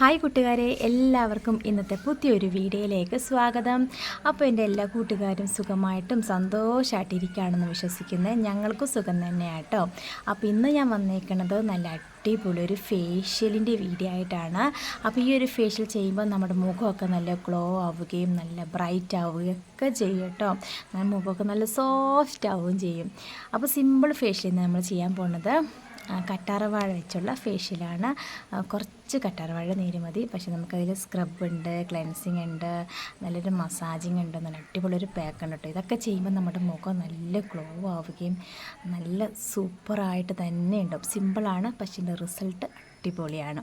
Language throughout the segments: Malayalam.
ഹായ് കൂട്ടുകാരെ എല്ലാവർക്കും ഇന്നത്തെ പുതിയൊരു വീഡിയോയിലേക്ക് സ്വാഗതം. അപ്പോൾ എന്റെ എല്ലാ കൂട്ടുകാരും സുഖമായിട്ടും സന്തോഷമായിട്ടിരിക്കുകയാണെന്ന് വിശ്വസിക്കുന്നത് ഞങ്ങൾക്കും സുഖം തന്നെയാട്ടോ. അപ്പോൾ ഇന്ന് ഞാൻ വന്നേക്കുന്നത് നല്ല അടിപൊളി ഒരു ഫേഷ്യലിന്റെ വീഡിയോ ആയിട്ടാണ്. അപ്പോൾ ഈ ഒരു ഫേഷ്യൽ ചെയ്യുമ്പോൾ നമ്മുടെ മുഖമൊക്കെ നല്ല ഗ്ലോ ആവുകയും നല്ല ബ്രൈറ്റ് ആവുകയും ഒക്കെ ചെയ്യും കേട്ടോ. മുഖമൊക്കെ നല്ല സോഫ്റ്റ് ആവുകയും ചെയ്യും. അപ്പോൾ സിമ്പിൾ ഫേഷ്യൽ നമ്മൾ ചെയ്യാൻ പോകുന്നത് കറ്റാർവാഴ വെച്ചുള്ള ഫേഷ്യലാണ് കുറച്ച് കറ്റാർവാഴ നീര് മതി. പക്ഷേ നമുക്കതിൽ സ്ക്രബ് ഉണ്ട് ക്ലെൻസിങ് ഉണ്ട് നല്ലൊരു മസാജിങ് ഉണ്ട് നല്ല അടിപൊളിയൊരു പാക്ക് ഉണ്ട് കേട്ടോ ഇതൊക്കെ ചെയ്യുമ്പോൾ നമ്മുടെ മുഖം നല്ല ഗ്ലോ ആവുകയും നല്ല സൂപ്പറായിട്ട് തന്നെ ഉണ്ടാവും. സിമ്പിളാണ് പക്ഷേ ഇതിന്റെ റിസൾട്ട് അടിപൊളിയാണ്.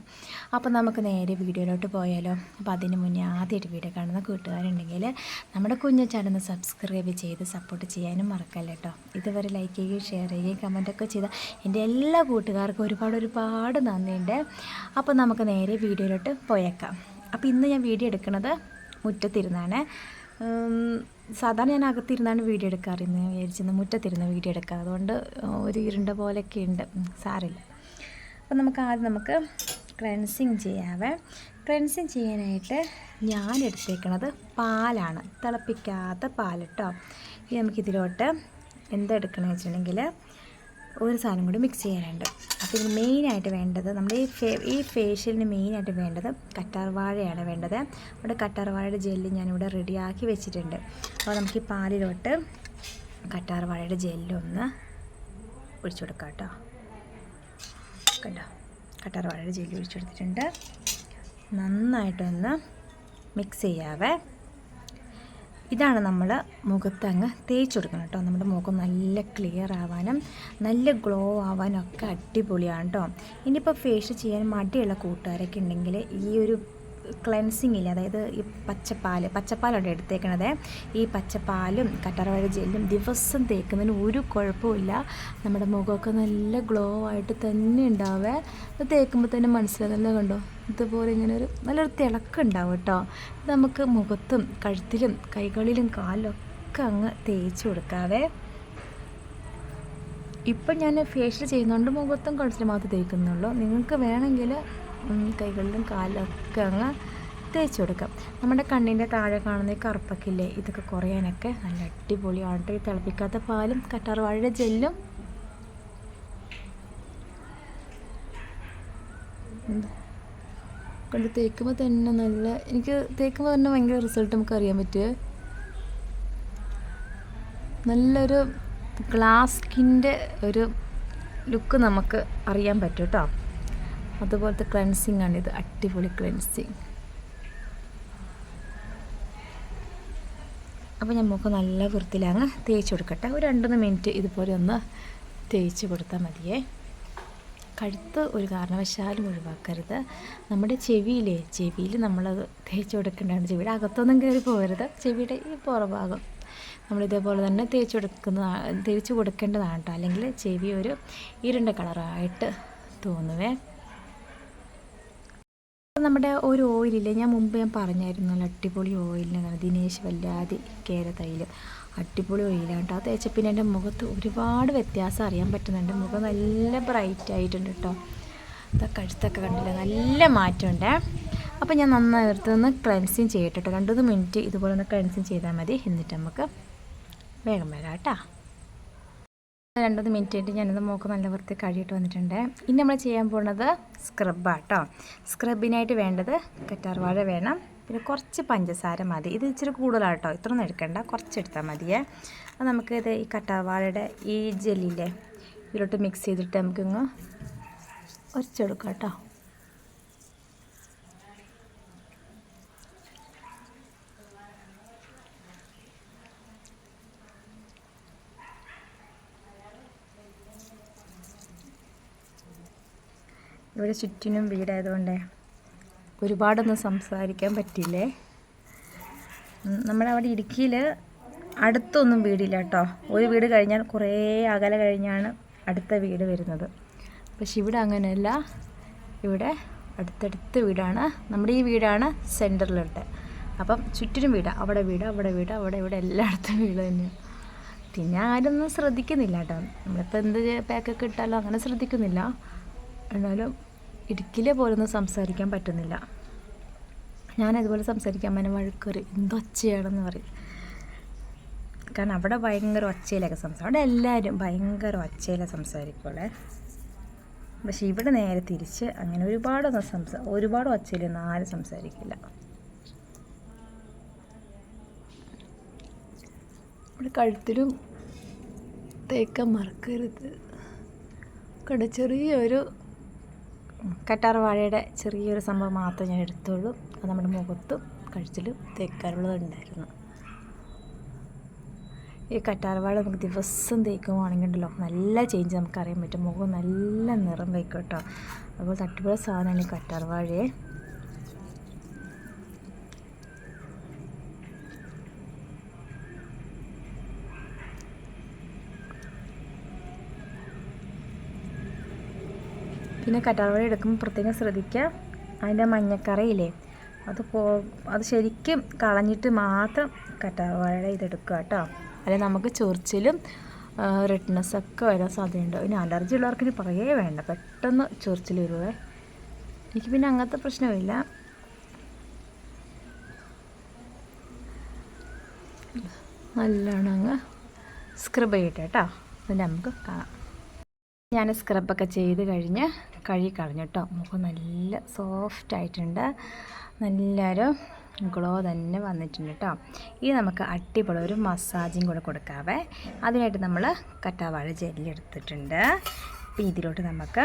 അപ്പോൾ നമുക്ക് നേരെ വീഡിയോയിലോട്ട് പോയാലോ. അപ്പോൾ അതിന് മുന്നേ ആദ്യമായിട്ട് വീഡിയോ കാണുന്ന കൂട്ടുകാരുണ്ടെങ്കിൽ നമ്മുടെ കുഞ്ഞു ചാനൽ സബ്സ്ക്രൈബ് ചെയ്ത് സപ്പോർട്ട് ചെയ്യാനും മറക്കല്ല കേട്ടോ ഇതുവരെ ലൈക്ക് ചെയ്യുകയും ഷെയർ ചെയ്യുകയും കമന്റൊക്കെ ചെയ്ത എന്റെ എല്ലാ കൂട്ടുകാർക്കും ഒരുപാട് ഒരുപാട് നന്ദിയുണ്ട്. അപ്പോൾ നമുക്ക് നേരെ വീഡിയോയിലോട്ട് പോയേക്കാം. അപ്പോൾ ഇന്ന് ഞാൻ വീഡിയോ എടുക്കുന്നത് മുറ്റത്തിരുന്നാണ്. സാധാരണ ഞാൻ അകത്തിരുന്നാണ് വീഡിയോ എടുക്കാറ് ഇന്ന് ഞാൻ വിചാരിച്ചിരുന്നു മുറ്റത്തിരുന്ന് വീഡിയോ എടുക്കാം അതുകൊണ്ട് ഒരു ഇരുണ്ട പോലെയൊക്കെ ഉണ്ട്. സാരില്ല അപ്പോൾ നമുക്ക് ആദ്യം നമുക്ക് ക്ലെൻസിങ് ചെയ്യാവേ. ക്ലെൻസിങ് ചെയ്യാനായിട്ട് ഞാൻ എടുത്തേക്കണത് പാലാണ്. തിളപ്പിക്കാത്ത പാൽ കേട്ടോ ഇനി നമുക്കിതിലോട്ട് എന്തെടുക്കണമെന്ന് വെച്ചിട്ടുണ്ടെങ്കിൽ ഒരു സാധനം കൂടി മിക്സ് ചെയ്യാനുണ്ട്. അപ്പോൾ ഇതിന് മെയിനായിട്ട് വേണ്ടത് നമ്മുടെ ഈ ഫേ ഈ ഫേഷ്യലിന് മെയിനായിട്ട് വേണ്ടത് കറ്റാർവാഴയാണ് വേണ്ടത്. അവിടെ കറ്റാർവാഴയുടെ ജെല്ല് ഞാനിവിടെ റെഡിയാക്കി വെച്ചിട്ടുണ്ട്. അപ്പോൾ നമുക്ക് ഈ പാലിലോട്ട് കറ്റാർവാഴയുടെ ജെല്ലൊന്ന് ഒഴിച്ചു കൊടുക്കാം കേട്ടോ കണ്ടോ? കറ്റാർവാഴയുടെ ജെല്ലി ഒഴിച്ചെടുത്തിട്ടുണ്ട്. നന്നായിട്ടൊന്ന് മിക്സ് ചെയ്യാവേ. ഇതാണ് നമ്മൾ മുഖത്തങ്ങ് തേച്ച് കൊടുക്കണം കേട്ടോ. നമ്മുടെ മുഖം നല്ല ക്ലിയർ ആവാനും നല്ല ഗ്ലോ ആവാനും ഒക്കെ അടിപൊളിയാണ് കേട്ടോ. ഇനിയിപ്പോൾ ഫേഷ്യൽ ചെയ്യാൻ മടിയുള്ള കൂട്ടുകാരൊക്കെ ഉണ്ടെങ്കിൽ ഈ ഒരു ക്ലെൻസിങ് ഇല്ല? അതായത് ഈ പച്ചപ്പാൽ പച്ചപ്പാലുണ്ട് എടുത്തേക്കണത്? ഈ പച്ചപ്പാലും കറ്റാർവാഴ ജെല്ലും ദിവസം തേക്കുന്നതിന് ഒരു കുഴപ്പമില്ല നമ്മുടെ മുഖമൊക്കെ നല്ല ഗ്ലോ ആയിട്ട് തന്നെ ഉണ്ടാവേ അത് തേക്കുമ്പോൾ തന്നെ മനസ്സിലാകുന്നത് കണ്ടോ? ഇതുപോലെ ഇങ്ങനെ ഒരു നല്ലൊരു തിളക്കം ഉണ്ടാവും കേട്ടോ. നമുക്ക് മുഖത്തും കഴുത്തിലും കൈകളിലും കാലിലും ഒക്കെ അങ്ങ് തേച്ച് കൊടുക്കാവേ. ഇപ്പം ഞാൻ ഫേഷ്യൽ ചെയ്യുന്നതുകൊണ്ട് മുഖത്തും കഴുത്തിലും മാത്രമേ തേക്കുന്നുള്ളൂ. നിങ്ങൾക്ക് വേണമെങ്കിൽ കൈകളിലും കാലൊക്കെ അങ്ങ് തേച്ച് കൊടുക്കാം. നമ്മുടെ കണ്ണിന്റെ താഴെ കാണുന്ന ഈ കറുപ്പൊക്കെ ഇല്ലേ ഇതൊക്കെ കുറയാനൊക്കെ നല്ല അടിപൊളിയാണ് ഈ തിളപ്പിക്കാത്ത പാലും കറ്റാർവാഴയുടെ ജെല്ലും. കൊണ്ട് തേക്കുമ്പോൾ തന്നെ നല്ല എനിക്ക് തേക്കുമ്പോൾ തന്നെ ഭയങ്കര റിസൾട്ട് നമുക്ക് അറിയാൻ പറ്റുമേ നല്ലൊരു ഗ്ലാസ് സ്കിന്റെ ഒരു ലുക്ക് നമുക്ക് അറിയാൻ പറ്റും കേട്ടോ. അതുപോലത്തെ ക്ലെൻസിങ് ആണ് ഇത്. അടിപൊളി ക്ലെൻസിങ് അപ്പോൾ ഞാൻ മുഖം നല്ല വൃത്തിയിലങ്ങ് തേച്ച് കൊടുക്കട്ടെ. ഒരു രണ്ടൊന്ന് മിനിറ്റ് ഇതുപോലെ ഒന്ന് തേച്ച് കൊടുത്താൽ മതിയേ. കഴുത്ത് ഒരു കാരണവശാലും ഒഴിവാക്കരുത്. നമ്മുടെ ചെവിയിലെ ചെവിയിൽ നമ്മളത് തേച്ച് കൊടുക്കേണ്ടതാണ്. ചെവിയുടെ അകത്തൊന്നും കയറി പോകരുത്. ചെവിയുടെ ഈ പുറഭാഗം നമ്മളിതേപോലെ തന്നെ തേച്ച് കൊടുക്കുന്ന തേച്ച് കൊടുക്കേണ്ടതാണ് കേട്ടോ അല്ലെങ്കിൽ ചെവി ഒരു ഇരുണ്ട കളറായിട്ട് തോന്നുവേ. നമ്മുടെ ഒരു ഓയിലില്ലേ? ഞാൻ മുമ്പ് ഞാൻ പറഞ്ഞായിരുന്നു നല്ല അടിപൊളി ഓയിലിനാണ് ദിനേശ് വല്ലാതെ കേര തൈൽ. അടിപൊളി ഓയിലാണ് കേട്ടോ. അത് തേച്ച പിന്നെ എന്റെ മുഖത്ത് ഒരുപാട് വ്യത്യാസം അറിയാൻ പറ്റുന്നുണ്ട്. മുഖം നല്ല ബ്രൈറ്റ് ആയിട്ടുണ്ട് കേട്ടോ. ഇതാ കഴുത്തൊക്കെ കണ്ടില്ല? നല്ല മാറ്റമുണ്ട്. അപ്പോൾ ഞാൻ നന്നായി എടുത്തൊന്ന് ക്ലൻസിങ് ചെയ്യട്ടെ കേട്ടോ. രണ്ടു മിനിറ്റ് ഇതുപോലെ ഒന്ന് ക്ലൻസിങ് ചെയ്താൽ മതി. എന്നിട്ട് നമുക്ക് വേഗം വരാം കേട്ടോ. രണ്ടത് മിനിറ്റ് ആയിട്ട് ഞാനത് മോക്ക് നല്ല വൃത്തി കഴുകിയിട്ട് വന്നിട്ടുണ്ട്. ഇനി നമ്മൾ ചെയ്യാൻ പോകുന്നത് സ്ക്രബാണ് കേട്ടോ സ്ക്രബിനായിട്ട് വേണ്ടത് കറ്റാർവാഴ വേണം. പിന്നെ കുറച്ച് പഞ്ചസാര മതി. ഇത് ഇച്ചിരി ഇത്ര ഇത്രയൊന്നും എടുക്കണ്ട. കുറച്ച് എടുത്താൽ മതിയേ നമുക്ക് ഇത് ഈ കറ്റാർവാഴയുടെ ഈ ജെല്ലിലെ ഇതിലോട്ട് മിക്സ് ചെയ്തിട്ട് നമുക്കിങ്ങ് ഒരച്ചെടുക്കാം കേട്ടോ ഇവിടെ ചുറ്റിനും വീടായതുകൊണ്ട് ഒരുപാടൊന്നും സംസാരിക്കാൻ പറ്റില്ലേ നമ്മളവിടെ അവിടെ ഇടുക്കിയിൽ അടുത്തൊന്നും വീടില്ല കേട്ടോ. ഒരു വീട് കഴിഞ്ഞാൽ കുറേ അകലെ കഴിഞ്ഞാണ് അടുത്ത വീട് വരുന്നത്. പക്ഷെ ഇവിടെ അങ്ങനെയല്ല. ഇവിടെ അടുത്തടുത്ത് വീടാണ്. നമ്മുടെ ഈ വീടാണ് സെന്ററിലുണ്ട് അപ്പം ചുറ്റിനും വീടാണ് അവിടെ വീട് അവിടെ വീട് അവിടെ ഇവിടെ എല്ലായിടത്തും വീട് തന്നെയാണ് പിന്നെ ആരൊന്നും ശ്രദ്ധിക്കുന്നില്ല കേട്ടോ. നമ്മളിപ്പോൾ എന്ത് പാക്കൊക്കെ ഇട്ടാലും അങ്ങനെ ശ്രദ്ധിക്കുന്നില്ല. എന്നാലും ഇടുക്കിയിലെ പോലൊന്നും സംസാരിക്കാൻ പറ്റുന്നില്ല. ഞാൻ അതുപോലെ സംസാരിക്കാൻ പറ്റുന്ന വഴുക്കൊരു എന്തൊച്ചയാണെന്ന് പറയും. കാരണം അവിടെ ഭയങ്കര ഒച്ചയിലൊക്കെ സംസാരിക്കും അവിടെ എല്ലാവരും ഭയങ്കര ഒച്ചയിലെ സംസാരിക്കുള്ളേ. പക്ഷെ ഇവിടെ നേരെ തിരിച്ച് അങ്ങനെ ഒരുപാടൊന്നും സംസാ ഒരുപാട് ഒച്ചയിലൊന്നും ആരും സംസാരിക്കില്ല. ഇവിടെ കഴുത്തിലും തേക്കാൻ മറക്കരുത്. കട ചെറിയൊരു കറ്റാർ വാഴയുടെ ചെറിയൊരു സംഭവം മാത്രം ഞാൻ എടുത്തുള്ളൂ. അത് നമ്മുടെ മുഖത്തും കഴിച്ചിലും തേക്കാറുള്ളതുണ്ടായിരുന്നു ഈ കറ്റാർവാഴ നമുക്ക് ദിവസം തേക്കുവാണെങ്കിൽ ഉണ്ടല്ലോ നല്ല ചേഞ്ച് നമുക്കറിയാൻ പറ്റും. മുഖം നല്ല നിറം വയ്ക്കും കേട്ടോ. അതുപോലെ തട്ടിപ്പുഴ സാധനമാണ് ഈ കറ്റാർവാഴയെ. പിന്നെ കറ്റാർവാഴ എടുക്കുമ്പോൾ പ്രത്യേകം ശ്രദ്ധിക്കുക. അതിന്റെ മഞ്ഞക്കറയില്ലേ? അത് പോ അത് ശരിക്കും കളഞ്ഞിട്ട് മാത്രം കറ്റാർവാഴയുടെ ഇതെടുക്കുക കേട്ടോ. അല്ലെങ്കിൽ നമുക്ക് ചൊറിച്ചിലും റെഡ്നെസ് ഒക്കെ വരാൻ സാധ്യതയുണ്ട്. പിന്നെ അലർജി ഉള്ളവർക്ക് ഇനി പറയേ വേണ്ട. പെട്ടെന്ന് ചൊറിച്ചിൽ വരുവേ. എനിക്ക് പിന്നെ അങ്ങനത്തെ പ്രശ്നമില്ല. നല്ലോണം അങ്ങ് സ്ക്രബ് ചെയ്യട്ടെ കേട്ടോ. അത് നമുക്ക് കാണാം. ഞാൻ സ്ക്രബൊക്കെ ചെയ്ത് കഴിഞ്ഞ് കഴുകി കളഞ്ഞു കേട്ടോ മുഖം നല്ല സോഫ്റ്റ് ആയിട്ടുണ്ട്. നല്ലൊരു ഗ്ലോ തന്നെ വന്നിട്ടുണ്ട് കേട്ടോ ഇനി നമുക്ക് അടിപൊളി ഒരു മസാജും കൂടെ കൊടുക്കാവേ. അതിനായിട്ട് നമ്മൾ കറ്റാവാഴ ജെല്ലി എടുത്തിട്ടുണ്ട്. ഇതിലോട്ട് നമുക്ക്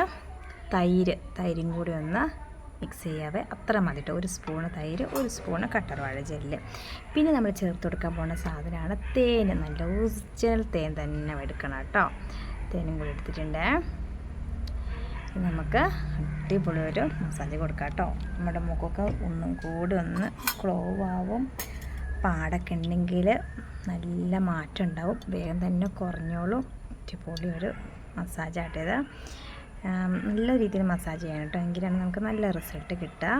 തൈര് തൈരും കൂടി ഒന്ന് മിക്സ് ചെയ്യാവേ. അത്ര മതി കേട്ടോ ഒരു സ്പൂണ് തൈര് ഒരു സ്പൂണ് കട്ടർവാഴ ജെല്ല് പിന്നെ നമ്മൾ ചേർത്ത് കൊടുക്കാൻ പോകുന്ന സാധനമാണ് തേൻ നല്ല ഒറിജിനൽ തേൻ തന്നെ എടുക്കണം കേട്ടോ തേനും കൂടി എടുത്തിട്ടുണ്ട്. നമുക്ക് അടിപൊളി ഒരു മസാല കൊടുക്കാം കേട്ടോ. നമ്മുടെ മുഖമൊക്കെ ഒന്നും കൂടി ഒന്ന് ക്ലോവ് ആവും. പാടൊക്കെ ഉണ്ടെങ്കിൽ നല്ല മാറ്റം ഉണ്ടാവും. വേഗം തന്നെ കുറഞ്ഞോളും. അടിപൊളി ഒരു മസാജ് ആട്ടത് നല്ല രീതിയിൽ മസാജ് ചെയ്യണം കേട്ടോ. എങ്കിലാണ് നമുക്ക് നല്ല റിസൾട്ട് കിട്ടുക.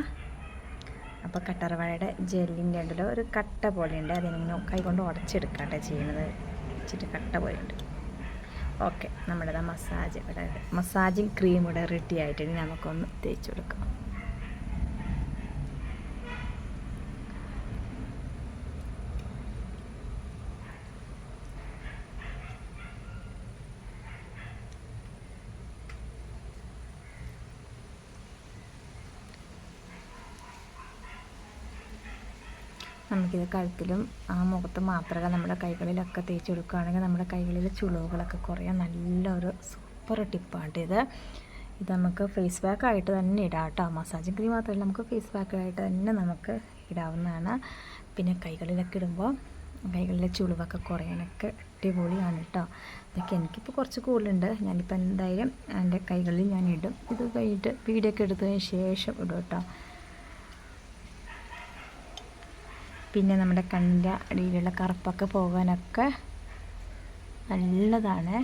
അപ്പോൾ കട്ടറവാഴയുടെ ജെല്ലിന്റെ ഉണ്ടല്ലോ ഒരു കട്ട പോലെയുണ്ട്. അതിനെ കൈകൊണ്ട് ഉടച്ചെടുക്കാം കേട്ടോ ചെയ്യണത് ഇച്ചിരി കട്ട പോലെയുണ്ട്. ഓക്കെ നമ്മുടെ മസാജ് ഇവിടെ മസാജിങ് ക്രീം ഇവിടെ റെഡി ആയിട്ട് നമുക്കൊന്ന് തേച്ച് കൊടുക്കാം. നമുക്കിത് കഴുത്തിലും ആ മുഖത്ത് മാത്രമല്ല നമ്മുടെ കൈകളിലൊക്കെ തേച്ച് കൊടുക്കുകയാണെങ്കിൽ നമ്മുടെ കൈകളിലെ ചുളിവുകളൊക്കെ കുറയാൻ നല്ലൊരു സൂപ്പർ ടിപ്പാണ് ഇത് ഇത് നമുക്ക് ഫേസ് പാക്ക് ആയിട്ട് തന്നെ ഇടാം കേട്ടോ മസാജിങ് ക്രീം മാത്രമല്ല നമുക്ക് ഫേസ് പാക്ക് ആയിട്ട് തന്നെ നമുക്ക് ഇടാവുന്നതാണ്. പിന്നെ കൈകളിലൊക്കെ ഇടുമ്പോൾ കൈകളിലെ ചുളിവൊക്കെ കുറയാനൊക്കെ അടിപൊളിയാണ് കേട്ടോ ഇതൊക്കെ എനിക്കിപ്പോൾ കുറച്ച് കൂടുതലുണ്ട്. ഞാനിപ്പോൾ എന്തായാലും എന്റെ കൈകളിൽ ഞാൻ ഇടും. ഇത് കഴിഞ്ഞിട്ട് വീഡിയോ ഒക്കെ എടുത്തതിന് ശേഷം ഇടും കേട്ടോ പിന്നെ നമ്മുടെ കണ്ണിന്റെ അടിയിലുള്ള കറുപ്പൊക്കെ പോകാനൊക്കെ നല്ലതാണ്.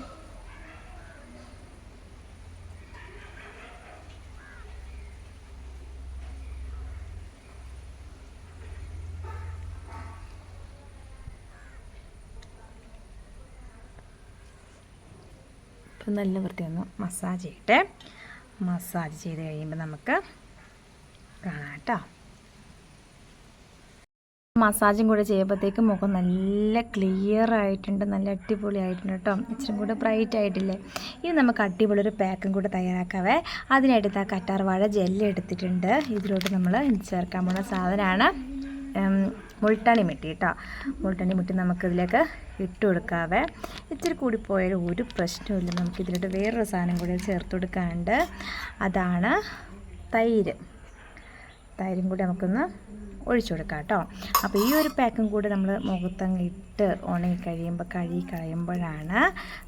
ഇപ്പം നല്ല വൃത്തിയൊന്ന് മസാജ് ചെയ്യട്ടെ. മസാജ് ചെയ്ത് കഴിയുമ്പോൾ നമുക്ക് കാണാം കേട്ടോ. മസാജും കൂടെ ചെയ്യുമ്പോഴത്തേക്കും മുഖം നല്ല ക്ലിയർ ആയിട്ടുണ്ട് നല്ല അടിപൊളി ആയിട്ടുണ്ട് കേട്ടോ. ഇച്ചിരി കൂടെ ബ്രൈറ്റ് ആയിട്ടില്ലേ? ഇനി നമുക്ക് അടിപൊളി ഒരു പാക്കും കൂടെ തയ്യാറാക്കാവേ. അതിനായിട്ട് ആ കറ്റാർ വാഴ ജെല്ല് എടുത്തിട്ടുണ്ട്. ഇതിലോട്ട് നമ്മൾ ചേർക്കാൻ പോകുന്ന സാധനമാണ് മുൾട്ടണി മിട്ടി കേട്ടോ. മുൾട്ടണി മിട്ടി നമുക്കിതിലേക്ക് ഇട്ട് കൊടുക്കാവേ. ഇച്ചിരി കൂടി പോയാലും ഒരു പ്രശ്നമില്ല നമുക്കിതിലോട്ട് വേറൊരു സാധനം കൂടി ചേർത്ത് കൊടുക്കാനുണ്ട്. അതാണ് തൈര്. തൈരും കൂടി നമുക്കൊന്ന് ഒഴിച്ചു കൊടുക്കാം കേട്ടോ. അപ്പോൾ ഈ ഒരു പാക്കും കൂടി നമ്മൾ മുഖത്തങ്ങ് ഇട്ട് ഉണങ്ങി കഴിയുമ്പോൾ കഴുകി കളയുമ്പോഴാണ്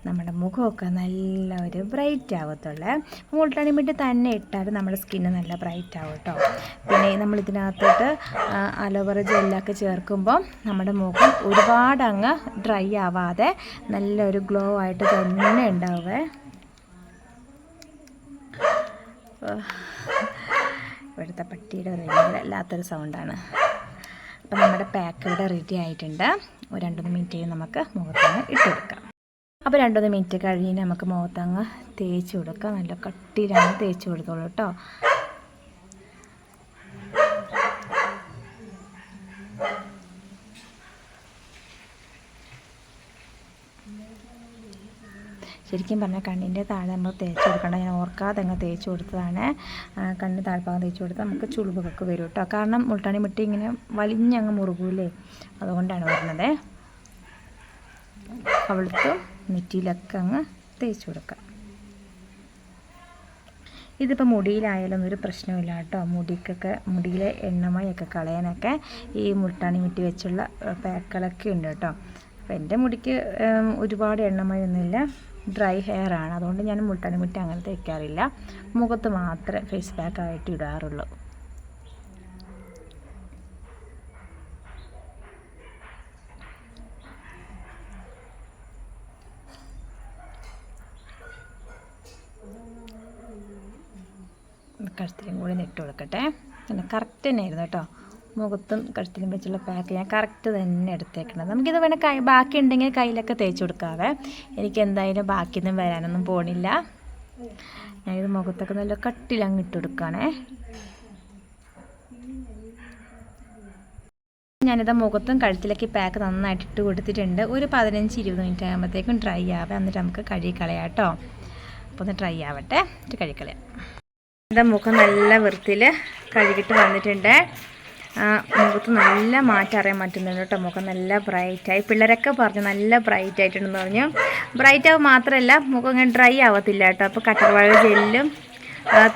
നമ്മുടെ മുഖമൊക്കെ നല്ല ഒരു ബ്രൈറ്റ് ആവത്തുള്ളേ. മുൾട്ടാണി മിട്ട് തന്നെ ഇട്ടാൽ നമ്മുടെ സ്കിന്ന് നല്ല ബ്രൈറ്റ് ആവും കേട്ടോ. പിന്നെ നമ്മൾ ഇതിനകത്തോട്ട് അലോവേറ ജെല്ലൊക്കെ ചേർക്കുമ്പോൾ നമ്മുടെ മുഖം ഒരുപാടങ്ങ് ഡ്രൈ ആവാതെ നല്ലൊരു ഗ്ലോ ആയിട്ട് തന്നെ ഉണ്ടാവേ. ഇവിടുത്തെ പട്ടിയുടെ ഒരു വല്ലാത്തൊരു സൗണ്ടാണ് അപ്പോൾ നമ്മുടെ പാക്ക് ഇവിടെ റെഡി ആയിട്ടുണ്ട്. ഒരു രണ്ടു മിനിറ്റ് കഴിഞ്ഞ് നമുക്ക് മുഖത്തങ്ങ് ഇട്ടെടുക്കാം. അപ്പോൾ രണ്ടു മിനിറ്റ് കഴിഞ്ഞ് നമുക്ക് മുഖത്തങ്ങ് തേച്ച് കൊടുക്കാം. നല്ല കട്ടിയിലാണ് തേച്ച് കൊടുത്തോളൂ കേട്ടോ. Thank you. ശരിക്കും പറഞ്ഞാൽ കണ്ണിന്റെ താഴെ നമ്മൾ തേച്ച് കൊടുക്കണം ഞാൻ ഓർക്കാതെ അങ്ങ് തേച്ച് കൊടുത്തതാണ് കണ്ണിന്റെ താഴ്ഭാഗം തേച്ച് കൊടുത്താൽ നമുക്ക് ചുളിവൊക്കെ വരും കേട്ടോ. കാരണം മുൾട്ടാണി മുട്ടി ഇങ്ങനെ വലിഞ്ഞങ്ങ് മുറുകൂലേ അതുകൊണ്ടാണ് വരുന്നത് കവിളത്തും നെറ്റിയിലൊക്കെ അങ്ങ് തേച്ച് കൊടുക്കുക ഇതിപ്പോൾ മുടിയിലായാലും ഒരു പ്രശ്നമില്ല കേട്ടോ. മുടിക്കൊക്കെ മുടിയിലെ എണ്ണമയൊക്കെ കളയാനൊക്കെ ഈ മുട്ടാണി മുട്ടി വെച്ചുള്ള പാക്കുകളൊക്കെ ഉണ്ട് കേട്ടോ. അപ്പോൾ എന്റെ മുടിക്ക് ഒരുപാട് എണ്ണമയൊന്നുമില്ല. ഡ്രൈ ഹെയർ ആണ്. അതുകൊണ്ട് ഞാൻ മുൾട്ടാണി മുട്ടി അങ്ങനെ തേക്കാറില്ല മുഖത്ത് മാത്രമേ ഫേസ് പാക്ക് ആയിട്ട് ഇടാറുള്ളൂ. കഴുത്തിലും കൂടി ഇട്ട് കൊടുക്കട്ടെ. പിന്നെ കറക്റ്റ് തന്നെയായിരുന്നു കേട്ടോ. മുഖത്തും കഴുത്തിലും വെച്ചുള്ള പാക്ക് ഞാൻ കറക്റ്റ് തന്നെ എടുത്തേക്കണം നമുക്കിത് വേണേൽ കൈ ബാക്കി ഉണ്ടെങ്കിൽ കയ്യിലൊക്കെ തേച്ച് കൊടുക്കാവേ. എനിക്ക് എന്തായാലും ബാക്കിയൊന്നും വരാനൊന്നും പോണില്ല. ഞാനിത് മുഖത്തൊക്കെ നല്ല കട്ടിലങ്ങ് ഇട്ട് കൊടുക്കുകയാണേ ഞാനിത് മുഖത്തും കഴുത്തിലൊക്കെ പാക്ക് നന്നായിട്ട് ഇട്ട് കൊടുത്തിട്ടുണ്ട്. ഒരു പതിനഞ്ച് ഇരുപത് മിനിറ്റ് ആകുമ്പോഴത്തേക്കും ഡ്രൈ ആവേ. എന്നിട്ട് നമുക്ക് കഴുകി കളയാം കേട്ടോ. അപ്പോൾ ഒന്ന് ഡ്രൈ ആവട്ടെ. എന്നിട്ട് കഴുകി കളയാം എന്റെ മുഖം നല്ല വൃത്തിയിൽ കഴുകിയിട്ട് വന്നിട്ടുണ്ട്. മുഖത്ത് നല്ല മാറ്റം അറിയാൻ പറ്റുന്നുണ്ട് കേട്ടോ. മുഖം നല്ല ബ്രൈറ്റായി പിള്ളേരൊക്കെ പറഞ്ഞു നല്ല ബ്രൈറ്റ് ആയിട്ടുണ്ടെന്ന് പറഞ്ഞു. ബ്രൈറ്റ് ആവും മാത്രമല്ല മുഖം ഇങ്ങനെ ഡ്രൈ ആവത്തില്ല കേട്ടോ. അപ്പോൾ കട്ടർവാഴ ജെല്ലും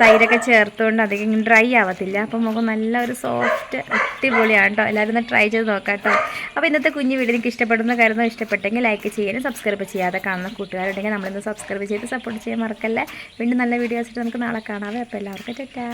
തൈരൊക്കെ ചേർത്തുകൊണ്ട് അധികം ഇങ്ങനെ ഡ്രൈ ആവത്തില്ല. അപ്പോൾ മുഖം നല്ല ഒരു സോഫ്റ്റ് അടിപൊളിയാണ് കേട്ടോ. എല്ലാവരും ഒന്ന് ട്രൈ ചെയ്ത് നോക്കാം കേട്ടോ. അപ്പോൾ ഇന്നത്തെ കുഞ്ഞു വീഡിയോ നിങ്ങൾക്ക് ഇഷ്ടപ്പെടുന്ന കാര്യം ഇഷ്ടപ്പെട്ടെങ്കിൽ ലൈക്ക് ചെയ്യാനും സബ്സ്ക്രൈബ് ചെയ്യാതെ കാണുന്ന കൂട്ടുകാരുണ്ടെങ്കിൽ നമ്മളിന്ന് സബ്സ്ക്രൈബ് ചെയ്ത് സപ്പോർട്ട് ചെയ്യാൻ മറക്കല്ലേ. വീണ്ടും നല്ല വീഡിയോസ് നമുക്ക് നാളെ കാണാവേ. അപ്പോൾ എല്ലാവർക്കും ടാറ്റാ.